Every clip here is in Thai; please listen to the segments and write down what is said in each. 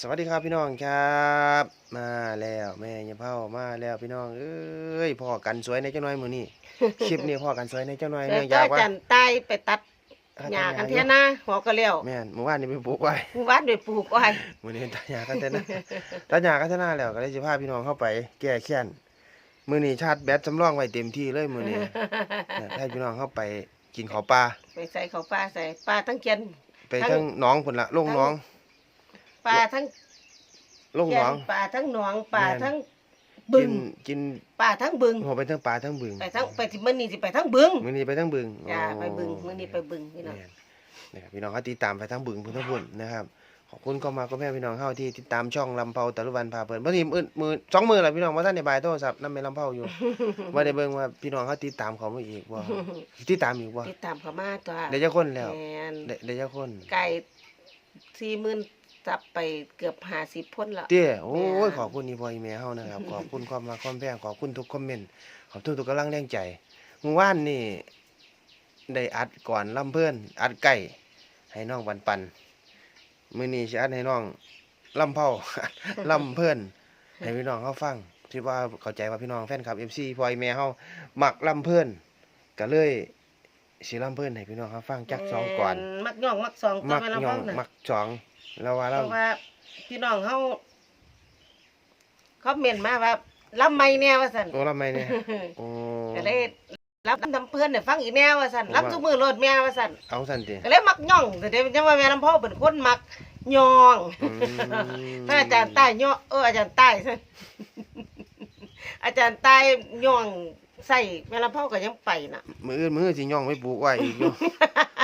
สวัสดีครับพี่น้องครับมาแล้วแม่ยายเผามาแล้วพี่น้องเอ้ยพ่อกันสวยในเจ้าน้อยมือนี่คลิปนี้พ่อกันสวยในเจ้าน้อยแล้เนื่วองก็จากว่าจันใต้ไปตัดหญ้ากันเทียนะหัวก็เลี้ยวแม่นเมื่อวานนี้ไปปลูกไว้หมู่บ้านด้วยปลูกไว้มื้อนี้ตัดหญ้ากันเท่านะตัดหญ้ากันเท่านะแล้วก็เลยสิพาพี่น้องเข้าไป แก้แค้นมื้อนี้ชาร์จแบตสำรองไว้เต็มที่เลยมื้อนี้นะให้พี่น้องเข้าไปกินข้าวปลาไปใส่เขาวปลาใส่ปลาทั้งเกียนไปทั้งหน้องพุ่นละลงหน้อง ปลาทั้งลงเกีหยน้นองปลาทั้งหนองปลาแม่น ทั้งบึกิงนกินปลาทั้งบึง หัวไปทั้งปลาทั้งบึงไปทั้งไปที่มื้อนี้สิไปทั้งบึงมื้อนี้ไปทั้งบึงจ้าอ๋อไปบึงมื้อนี้ไปบึงพี่น้องแม่นนะครับพี่น้องเขาติดตามไปทั้งบึงพุ่นทั้งพุ่นนะครับขอบคุณก็มาก็แม่พี่น้องเข้าที่ติดตามช่องลำเผาตะลุวันพาเพลินบางทีมือมือสองมือแหละพี่น้องว่าท่านในบายโทรศัพท์นั่นเป็นลำเผาอยู่ ว่าได้เบิ่งว่าพี่น้องเขาติดตามเขามาอีกว่าติดตามอีกว่าติดตามเขามาตัวได้จักคนแล้วแม่นได้ได้จักคน ไก่40,000 จับไปเกือบ50พ้นแล้วเตี้ยโอ้ยแม่นขอบคุณอีพ่ออีแม่เฮานะครับ ขอบคุณความมาความแพงขอบคุณทุกคอมเมนต์ขอบคุณทุกกำลังแรงใจเมื่อวานนี่ได้อัดก่อนลำเพื่อนอัดไก่ให้น้องปันปันมื้อนี้สิอัดให้น้องลำเผาลำเพื่อนให้พี่น้องเขาฟังที่ว่าเข้าใจว่าพี่น้องแฟนคลับ FC พ่ออีแม่เฮามักลำเพื่อนก็เลยสิลำเพื่อนให้พี่น้องเขาฟังจักสองก่อนแม่มักย่องมักสองตัวมักแม่นย่องลำเผาน่ะมักสอง แล้วว่าเพเราราะว่าพี่น้องเขาเขาเมนมาว่ารับไม่แน่ว่าสันโอ้ลำไมเนี่ยโอ้ก็เลยรับทำเพื่อนเนี่ยฟังอีกแน่ว่าสันผมว่ารับทุกมือโลดแม่ว่าสันเอาสั่นติก็เลยมักย่องแต่เดี๋ยวจะว่าแม่ลำพ่อเป็นคนมักย่องอืมถ้าอาจารย์ใต้ย่อเอออาจารย์ใต้ซะอาจารย์ใต้ย่อง ใส่แม่ลำพ่อก็ยังไปน่ะ มืออื่นมือสิย่องไม่ปลูกไว้อีกอยู่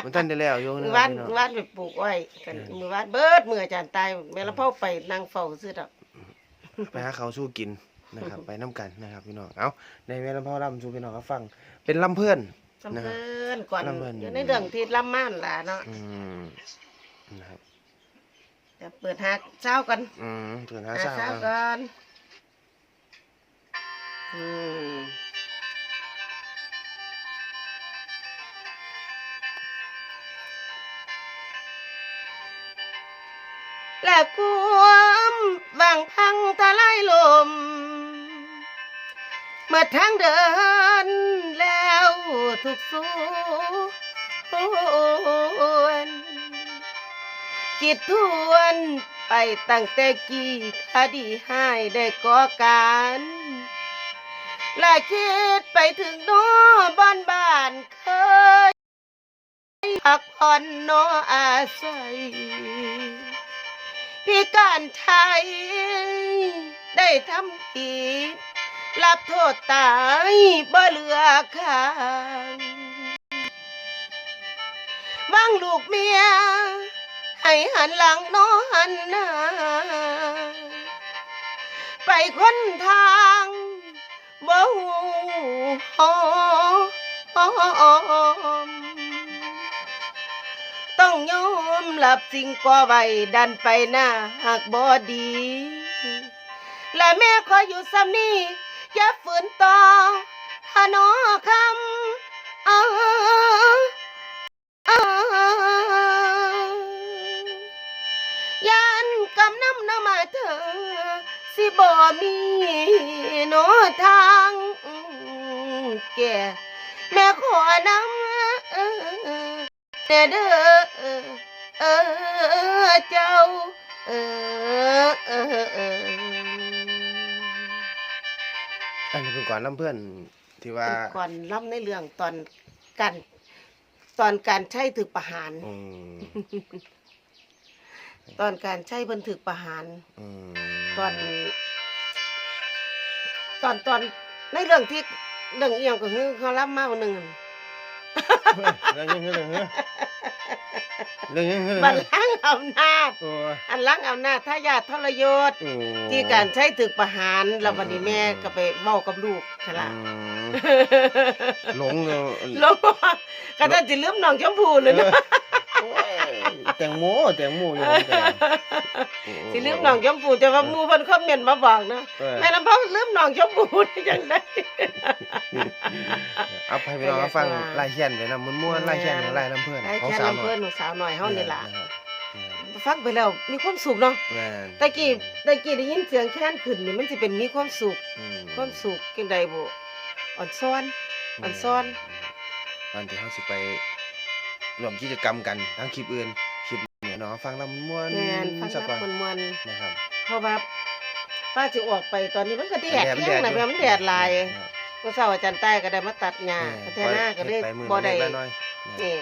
มันท่านได้แล้วอยู่มืนะอวานพี่น้องมือวานไปปลูกไว้กันมือวานเบิดมืออาจารย์ใต้แม่ลำพ่อไปนั่งเฝ้าซื้อดอก ไปหาเขาวสู้กินนะครับ ไปน้ำกันนะครับพี่น้องเอาในแม่ลำพ่อลำสู้พี่น้องเขาฟังเป็นลำเพื่อน ลำนะครับเพิ่นก่อนลำเพิ่นอยู่ในเรื่องที่ลำม่านล่ะเนาะอืมนะครับเดี๋ยวเปิดหาเช้ากันอืมถึงหาหาเช้าเช้าเอากันอืม และความวางพังทลายลม เมื่อทางเดินแล้วทุกส่วนคิดทวนไปตั้งแต่กี่คดีให้ได้ก่อการและคิดไปถึงโน้บ้านบ้านเคยพักผ่อนโนออาศัย พิการไทย ได้ทำผิดรับโทษตายบ่เหลือข้างวางลูกเมีย ให้หันหลังโนหันหน้าไปคนทางบ่หูหอมต้องยอม รับสิ่งก่อไว้ดันไปหน้าหากบ่ดี และแม่ขออยู่ซ้ำนี้อย่าฝืนต่อหานอคำอ้าอ้ายานกำน้ำน้ำมาเธอ สิบ่มีโนทางแก่แม่ขอนำเด้อ เด้อเออเจ้า เออเออเอออันนี้เป็นก่อนลำเพื่อนที่ว่าเป็นก่อนล่ำในเรื่องตอนการตอนการใช้ถึกประหาร อืมตอนการใช้บันทึกประหาร อืมตอนตอนตอนในเรื่องที่เรื่องเอียงก็คือเขาล่ำมาวันหนึ่ง เรื่องเรื่องยังเรื่องยังเรื่องบัลงลังก์อำนาจ โอ้ยอันลังก์อำนาจทายาททรยศ โอ้ที่การใช้ถึกประหารแล้ววันนี้แม่ก็ไปเว้ากับลูกค่ะล่ะ อืมหลงเลยลงก็จะลืมน้องชมพู่เลยเนาะโอ้ย แตงโมแตงโมอยู่นี่ก็ได้โอ้สิลืมน้องชมพู่จะว่าหมู่เพิ่นคอมเมนต์มาบอกนะเออแม่ลำพังลืมน้องชมพู่ได้จังได๋ เอาไปพี่น้องเอาฟังไล่เขียนไปนะมันม่วนๆไล่เขียนไล่ลำเพื่อนได้ของแค่สาวลำหน่อเพิ่ยนของสาวหน่อยเฮานี่ล่ะนะครับไฟฟังไปแล้วมีความสุขเนาะแม่นตะกี้ตะกี้ได้ยินเสียงแค้นขึ้นนี่มันสิเป็นมีความสุข อืม ความสุขจังใดบ่อ่อนซ้อนอ่อนซ้อน ตอนที่เฮาสิไปร่วมกิจกรรมกันทั้งคลิปอื่นคลิป เนี่ยเนาะฟังลำม่วนแม่นฟังสักรับก่อนมวนนะครับๆเพราะว่าป้าสิออกไปตอนนี้มันก็แดดมันแห้งนะอยู่แม่มันแดดหลายครับเมื่อเช้าอาจารย์ใต้ก็ได้มาตัดหญ้าแม่พัฒนาก็เลยฮ็ไปมื้อบ่ได้เล็กๆน้อยๆนี่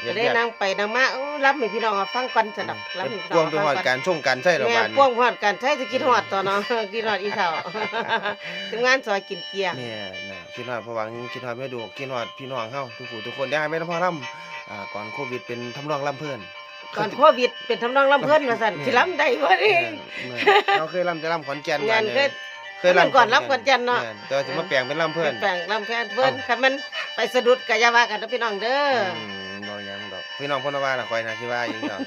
เฮ็ก็ดได้เวียกนั่งไปนั่งมาเอ้ารับให้พี่น้องเอาฟังก่อนสนับรับให้พี่พน้วองงไปเอาฮอฟัดงก่กาอนรช่วงการใช้ระแม่บาดพ่วงฮอดกันใช้จะกินฮอดต่อเนาะกินฮอดอีเฒ่าถึงงานซอยกินเกียร์แม่น่ะคิดฮอดเพราะว่าคิดฮอดแม่ดูคิดฮอดพี่น้องเฮาทุกผู้ทุกคนอยากให้แม่นพ่อลำอ่าก่อนโควิดเป็นทำนองลำเพิ่น ก่อนโควิดเป็นทำนองลำเพิ่นว่าซั่นสิลำได้บ่นี่แม่นเราเคยลำแต่ลำขอนแก่นงานบ้เคยเคยมันก่อนลำขอนแก่นเนาะแม่แต่ว่าสิมาแปลงเป็นลำเพิ่นแปลงลำแค่เพิ่นคันมันไปสะดุดก็อย่าว่ากันเด้อพี่น้องเด้ออืมบ่หยังดอกพี่น้องเพิ่นว่าน่ะคอยน่ะสิว่าหยังดอก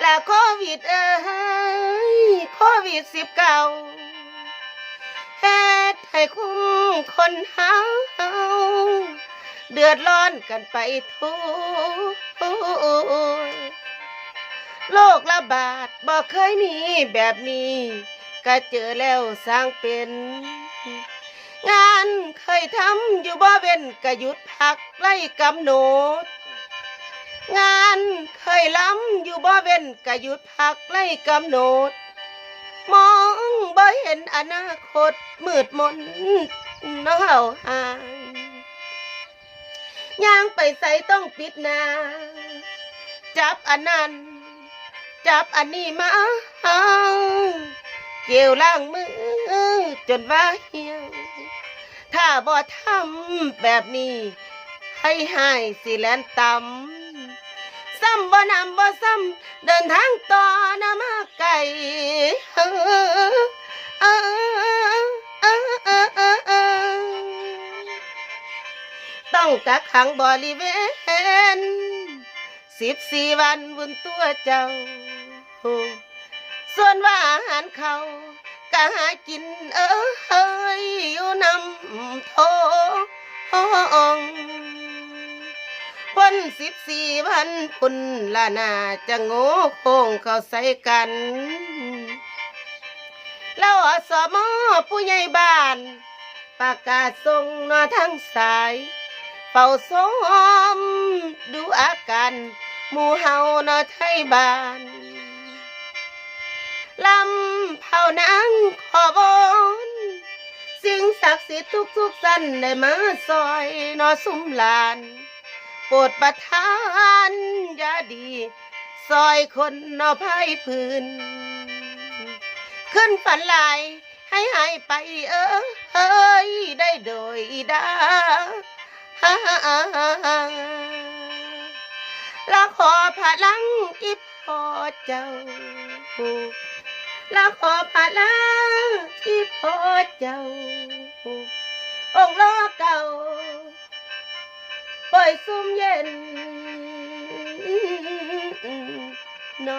แล้วโควิดเอ้ยโควิด19เฮ็ดให้คุ้มคนเฮาเดือดร้อนกันไปทั่วโร คระบาดบ่เคยมีแบบนี้ ก็เจอแล้วสร้างเป็น งานเคยทำอยู่บ่เว้นก็หยุดพักไล่กำหนด งานเคยล้ำอยู่บ่เว้นก็หยุดพักไล่กำหนด มองบ่เห็นอนาคตมืดมนเนาห่างย่างไปใส่ต้องปิดหน้าจับอันนั้น จับอันนี้มาเอาเกี่ยวล่างมือ จนว่าเหี่ยว ถ้าบ่ทำแบบนี้ ให้หายสิแลนต่ำซ้ำบ่นำบ่ซ้ำเดินทางต่อนะมาไกลต้องกักขังบริเวณสิบสี่วันบนตัวเจ้า ส่วนว่าอาหารเขาก็หากินเออเฮ้ยอยู่นำโทองวันสิบสี่พันพุ่นละนาจะโง่โคงเขาใส่กันแล้วอสมอผู้ใหญ่บ้าน ประกาศส่งนอทั้งสายเฝ้าซ้อมดูอาการหมู่เฮานอไทยบ้าน ลำเผานางขอบอนสิ่งศักดิ์สิทธิ์ทุกทุกสันได้มาซอยนอสุมลาน โปรดประทานยาดี ซอยคนนอภายพื้น ขึ้นฝันลายให้หายไปเออเฮ้ยได้โดยดาฮ่าละขอพลังอิพอเจ้า และขอพลังที่พ่อเจ้า องค์ล้อเก่าปล่อยซุ่มเย็นนอ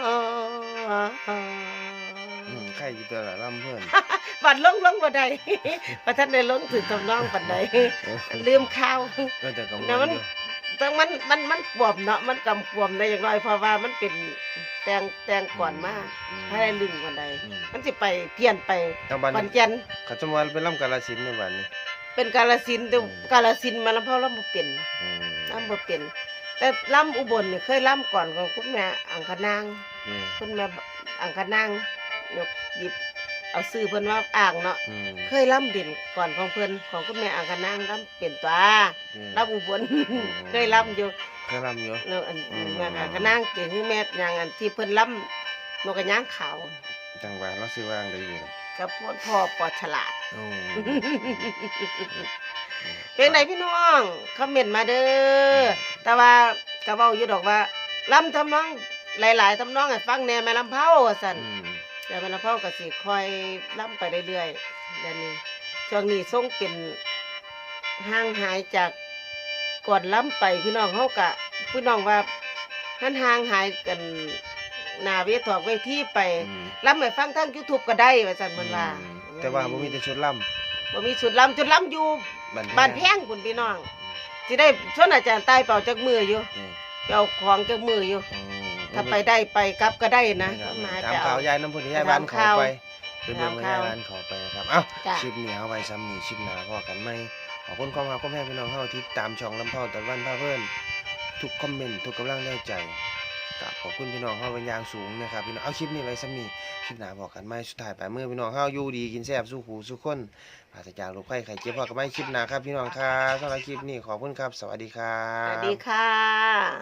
อืมใครอยู่ตัวละลำเพิ่นบัดลงลงบันไดพระท่านได้ลงถึงทำนองบันไดลืมข้าวก็แต่กังวลแต่มันอยู่แต่มันมันมันปวมเนาะมันกำปวมได้อย่างไรเพราะว่ามันเป็น แตงแตงก่อนมากอืมถ้าได้ลึงบันไดอืม มันสิไปเพี้ยนไปทางบ้านปันจันทน์เขาจะมาเป็นลำกาลสินธุ์ในบ้านนี้เป็นกาลสินธุ์แต่อืม กาลสินธุ์มาแล้วเพราะลำบ่เป็นอืมลำบ่เป็น แต่ลำอุบลเนี่ยเคยลำก่อนของคุณแม่อังคนางนี่คุณแม่อังคนางยกหยิบ เอาซื้อเพิ่นว่าอ่างเนาะอืมเคยลำเด่นก่อนของเพิ่นของคุณแม่อังคนางลำเป็นตัวนี่ลำอุบลอืม เคยลำอยู่เคยลำอยู่ เนาะอันอืม แม่อังคนางเก่งคือแม่อย่างอันที่เพิ่นลำนกกระย่างขาวจังหวะเราซื้อวางได้อยู่กับพ่อพ่อปอฉลาดโอ้เป็นไดพี่น้องคอมเมนต์มาเด้อแต่ว่ากะเว้าอยู่ดอกว่าลำทำนองหลาย ๆทำนองให้ฟังแหน่แม่ลำเผาว่าซั่นอืม แต่แม่ลำเผาก็สิคอยลำไปเรื่อยๆเดี๋ยวนี้ช่วงนี้ทรงเป็นห่างหายจากก่อนลำไปพี่น้องเฮากะพี่น้องว่าหันห่างหายกันหน้าเวทีเวทีไปอืมลำให้ฟังทาง YouTube ก็ได้ว่าซั่นเพิ่นว่าอืมแต่ว่าบ่มีแต่ชุดลบ่มีสุดลำจุดลำอยู่ำบ้านแพงคุณพี่น้องสิได้ชวนอาจารย์ใต้เป่าจักมืออยู่นี่ไปเอาของจักมืออยู่อืม ถ้าไปได้ไปกลับก็ได้นะนะครับมาตามไปข่าเอา วยายน้ำพุนที่ยายบ้านตามเขาข่าวไปไปเบิ่งตามว่าข่ายายวบ้านเขาไปนะครับเอ้าจ้ะคลิปนี้เอาไว้ซ้ำนี่คลิปหน้าพอกันไหมขอบคุณความรักความแม่พี่น้องเฮาที่ตามช่องลำเผาตะวันพาเพิ่นทุกคอมเมนต์ทุกกำลังแรงใจกับขอบคุณพี่น้องเฮาเป็นอย่างสูงนะครับพี่น้องเอาคลิปนี้ไว้ซ้ำนี่คลิปหน้าบอกกันไหมสุดท้ายปลายมือพี่น้องเฮาอยู่ดีกินแซ่บสู้หูสู้คนปราศจากโรคภัยไข้เจ็บพอกันไหมคลิปหน้าครับพี่น้องครับสำหรับคลิปนี้ขอบคุณครับ สวัสดีครัสบ วัสดีค่ะ